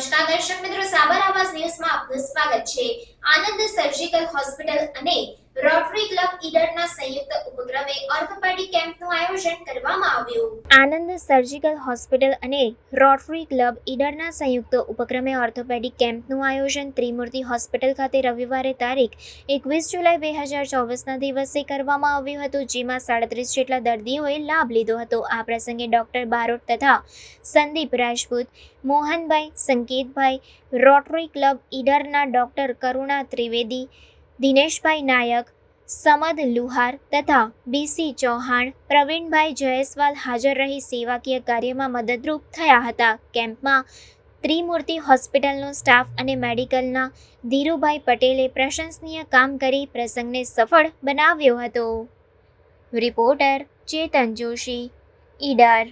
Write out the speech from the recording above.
નમસ્કાર દર્શક મિત્રો સાબર આવાસ ન્યૂઝમાં આપનું સ્વાગત છે. આનંદ સર્જિકલ હોસ્પિટલ અને રોટરી ક્લબ ઈડરના સંયુક્ત ઉપક્રમે ઓર્થોપેડિક કેમ્પનું આયોજન કરવામાં આવ્યું. આનંદ સર્જિકલ હોસ્પિટલ અને રોટરી ક્લબ ઈડરના સંયુક્ત ઉપક્રમે ઓર્થોપેડિક કેમ્પનું આયોજન ત્રિમૂર્તિ હોસ્પિટલ ખાતે રવિવારે તારીખ એકવીસ જુલાઈ બે હજાર ચોવીસના દિવસે કરવામાં આવ્યું હતું, જેમાં સાડત્રીસ જેટલા દર્દીઓએ લાભ લીધો હતો. આ પ્રસંગે ડોક્ટર બારોટ તથા સંદીપ રાજપૂત, મોહનભાઈ, સંકેતભાઈ, રોટરી ક્લબ ઈડરના ડોક્ટર કરુણા ત્રિવેદી દિનેશભાઈ નાયક, સમદ લુહાર તથા બીસી ચૌહાણ, પ્રવીણભાઈ જયસ્વાલ હાજર રહી સેવાકીય કાર્યમાં મદદરૂપ થયા હતા. કેમ્પમાં ત્રિમૂર્તિ હોસ્પિટલનો સ્ટાફ અને મેડિકલના ધીરુભાઈ પટેલે પ્રશંસનીય કામ કરી પ્રસંગને સફળ બનાવ્યો હતો. રિપોર્ટર ચેતન જોશી, ઈડર.